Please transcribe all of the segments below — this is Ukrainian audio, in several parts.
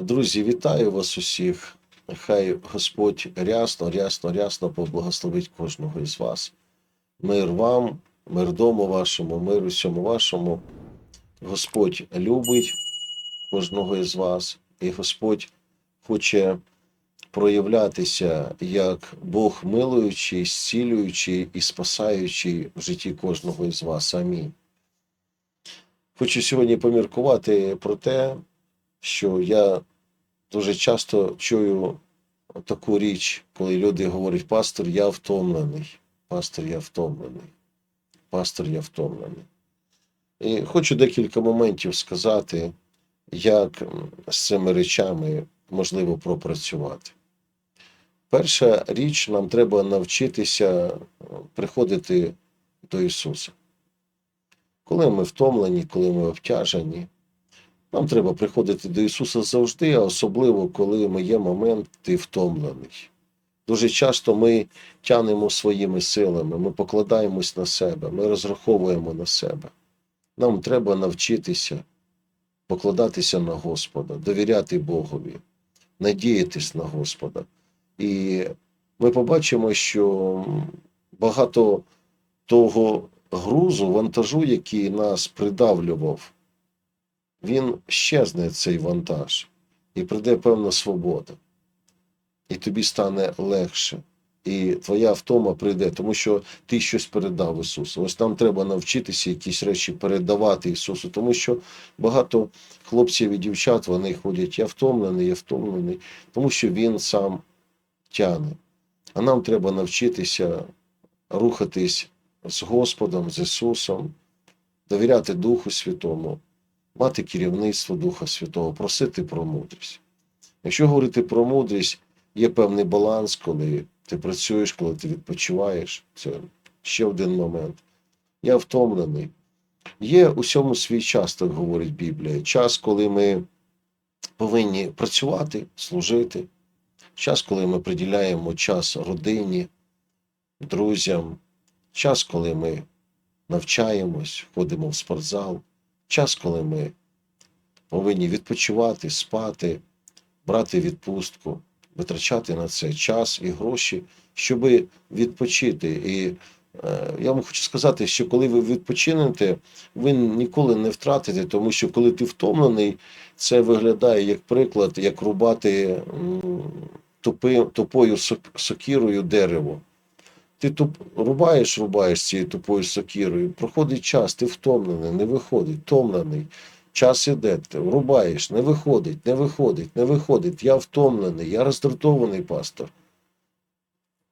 Друзі, вітаю вас усіх. Хай Господь рясно, рясно, рясно поблагословить кожного із вас. Мир вам, мир дому вашому, мир усьому вашому. Господь любить кожного із вас, і Господь хоче проявлятися як Бог милуючий, зцілюючий і спасаючий в житті кожного із вас. Амінь. Хочу сьогодні поміркувати про те, що я дуже часто чую таку річ, коли люди говорять, пастор, я втомлений, пастор, я втомлений, пастор, я втомлений. І хочу декілька моментів сказати, як з цими речами можливо пропрацювати. Перша річ, нам треба навчитися е, приходити до Ісуса. Коли ми втомлені, коли ми обтяжені, нам треба приходити до Ісуса завжди, а особливо, коли ми є моменти втомлений. Дуже часто ми тянемо своїми силами, ми покладаємось на себе, ми розраховуємо на себе. Нам треба навчитися покладатися на Господа, довіряти Богові, надіятись на Господа. І ми побачимо, що багато того грузу, вантажу, який нас придавлював, він щезне цей вантаж, і прийде певна свобода. І тобі стане легше. І твоя втома прийде, тому що ти щось передав Ісусу. Ось нам треба навчитися якісь речі передавати Ісусу, тому що багато хлопців і дівчат вони ходять, я втомлений, я втомлений, тому що Він сам тяне. А нам треба навчитися рухатись з Господом, з Ісусом, довіряти Духу Святому, мати керівництво Духа Святого, просити про мудрість. Якщо говорити про мудрість, є певний баланс, коли ти працюєш, коли ти відпочиваєш. Це ще один момент. Я втомлений. Є усьому свій час, так говорить Біблія. Час, коли ми повинні працювати, служити. Час, коли ми приділяємо час родині, друзям, час, коли ми навчаємось, ходимо в спортзал, час, коли ми повинні відпочивати, спати, брати відпустку, витрачати на це час і гроші, щоб відпочити. І е, я вам хочу сказати, що коли ви відпочинете, ви ніколи не втратите, тому що коли ти втомлений, це виглядає як приклад, як рубати тупою сокірою дерево. Ти туп, рубаєш, рубаєш цією тупою сокірою, проходить час, ти втомлений, не виходить, втомлений. Час іде, ти рубаєш, не виходить, не виходить, не виходить. Я втомлений, я роздратований пастор.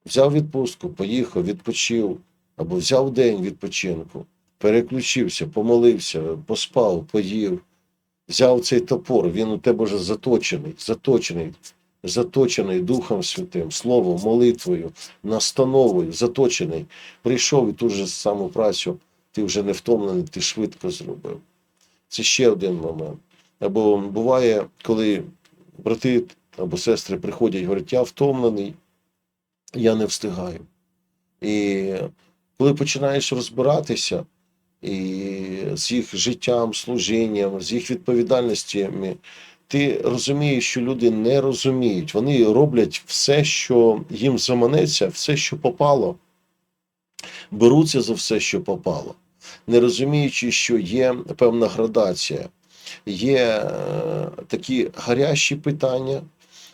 Взяв відпустку, поїхав, відпочив, або взяв день відпочинку, переключився, помолився, поспав, поїв, взяв цей топор, він у тебе вже заточений, заточений, заточений Духом Святим, Словом, молитвою, настановою, заточений. Прийшов і ту ж саму працю, ти вже не втомлений, ти швидко зробив. Це ще один момент. Або буває, коли брати або сестри приходять і говорять, я втомлений, я не встигаю. І коли починаєш розбиратися і з їх життям, служінням, з їх відповідальностями, ти розумієш, що люди не розуміють. Вони роблять все, що їм заманеться, все, що попало, беруться за все, що попало, не розуміючи, що є певна градація, є е, такі гарячі питання.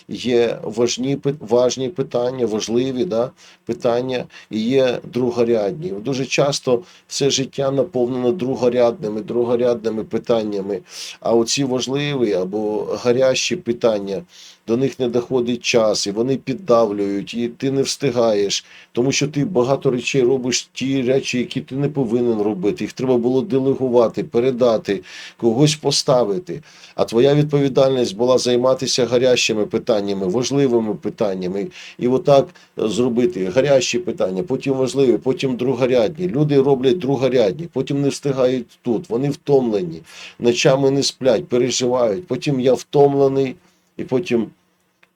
Є важні, важні питання, важливі да, питання, і є другорядні. Дуже часто все життя наповнено другорядними, другорядними питаннями. А оці важливі або гарячі питання, до них не доходить час, і вони піддавлюють, і ти не встигаєш, тому що ти багато речей робиш ті речі, які ти не повинен робити. Їх треба було делегувати, передати, когось поставити. А твоя відповідальність була займатися гарячими питаннями, важливими питаннями. І отак е, зробити гарячі питання, потім важливі, потім другорядні. Люди роблять другорядні, потім не встигають тут. Вони втомлені, ночами не сплять, переживають. Потім я втомлений, і потім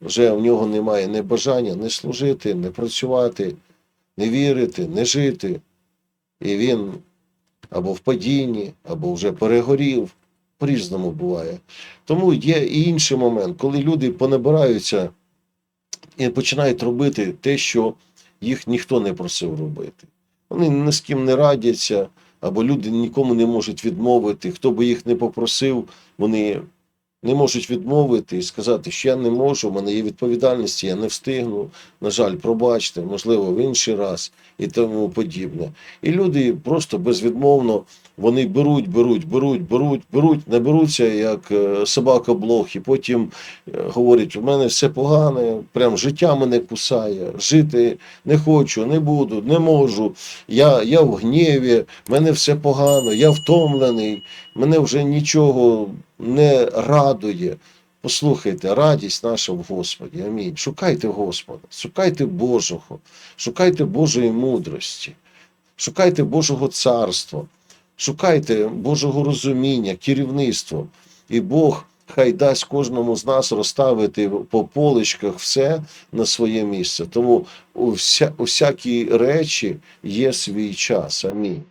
вже в нього немає ні бажання не служити, не працювати, не вірити, не жити. І він або в падінні, або вже перегорів. По-різному буває. Тому є і інший момент, коли люди понабираються і починають робити те, що їх ніхто не просив робити. Вони ні з ким не радяться, або люди нікому не можуть відмовити. Хто би їх не попросив, вони не можуть відмовити і сказати, що я не можу, в мене є відповідальність, я не встигну. На жаль, пробачте, можливо, в інший раз і тому подібне. І люди просто безвідмовно вони беруть, беруть, беруть, беруть, беруть, не беруться як е, собака блох, і потім е, говорять: у мене все погане, прям життя мене кусає, жити не хочу, не буду, не можу. Я, я в гніві, в мене все погано, я втомлений, мене вже нічого не радує. Послухайте, радість наша в Господі. Амінь. Шукайте Господа, шукайте Божого, шукайте Божої мудрості, шукайте Божого царства, шукайте Божого розуміння, керівництва. І Бог хай дасть кожному з нас розставити по поличках все на своє місце. Тому у, вся, у всякій речі є свій час. Амінь.